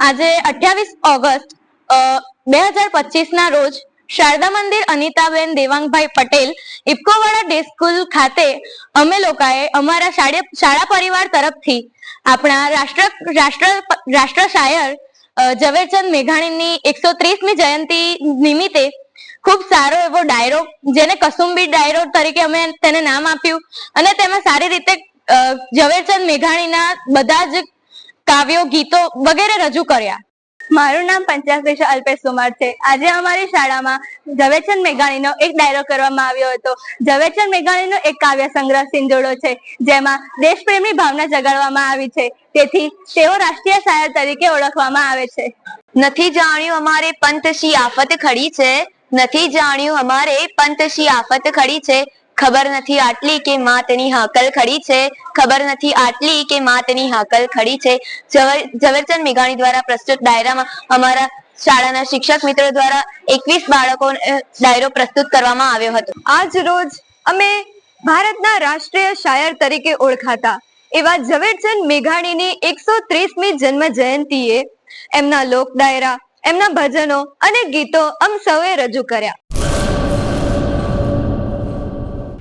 આજે અઠ્યાવીસ ઓગસ્ટ બે હજાર પચીસ ના રોજ શારદા મંદિર અનિતાબેન દેવાંગભાઈ પટેલ ઇફકોવાડા ડે સ્કૂલ ખાતે અમે લોકોએ અમારા શાળા પરિવાર તરફથી આપણા રાષ્ટ્ર રાષ્ટ્ર રાષ્ટ્ર શાયર ઝવેરચંદ મેઘાણીની એકસો ત્રીસમી જયંતિ નિમિત્તે ખૂબ સારો એવો ડાયરો, જેને કસુંબી ડાયરો તરીકે અમે તેને નામ આપ્યું. અને તેમાં સારી રીતે ઝવેરચંદ મેઘાણીના બધા જ કાવ્યો ગીતો વગેરે રજૂ કર્યા. મારું નામ પંચાક્ષ અલ્પેશ કુમાર છે. આજે અમારી શાળામાં ઝવેરચંદ મેઘાણીનો એક ડાયરો કરવામાં આવ્યો હતો. ઝવેરચંદ મેઘાણીનો એક કાવ્ય સંગ્રહ સિંધુડો છે જેમાં દેશપ્રેમની ભાવના જગાડવામાં આવી છે. તેથી તેઓ રાષ્ટ્રીય શાયર તરીકે ઓળખવામાં આવે છે. નથી જાણ્યું અમારે પંત શી આફત ખડી છે? નથી જાણ્યું અમારે પંત આફત ખડી છે? ખબર નથી આટલી કે માતની હાકલ ખડી છે? ખબર નથી આટલી કે માતની હાકલ ખડી છે? ઝવેર- ઝવેરચંદ મેઘાણી દ્વારા પ્રસ્તુત ડાયરામાં અમારા શાળાના શિક્ષક મિત્રો દ્વારા એકવીસ બાળકો ડાયરો પ્રસ્તુત કરવામાં આવ્યો હતો. આજ રોજ અમે ભારતના રાષ્ટ્રીય શાયર તરીકે ઓળખાતા એવા ઝવેરચંદ મેઘાણીની એકસો ત્રીસમી જન્મ જયંતિએ એમના લોક ડાયરા એમના ભજનો અને ગીતો અમ સૌએ રજૂ કર્યા.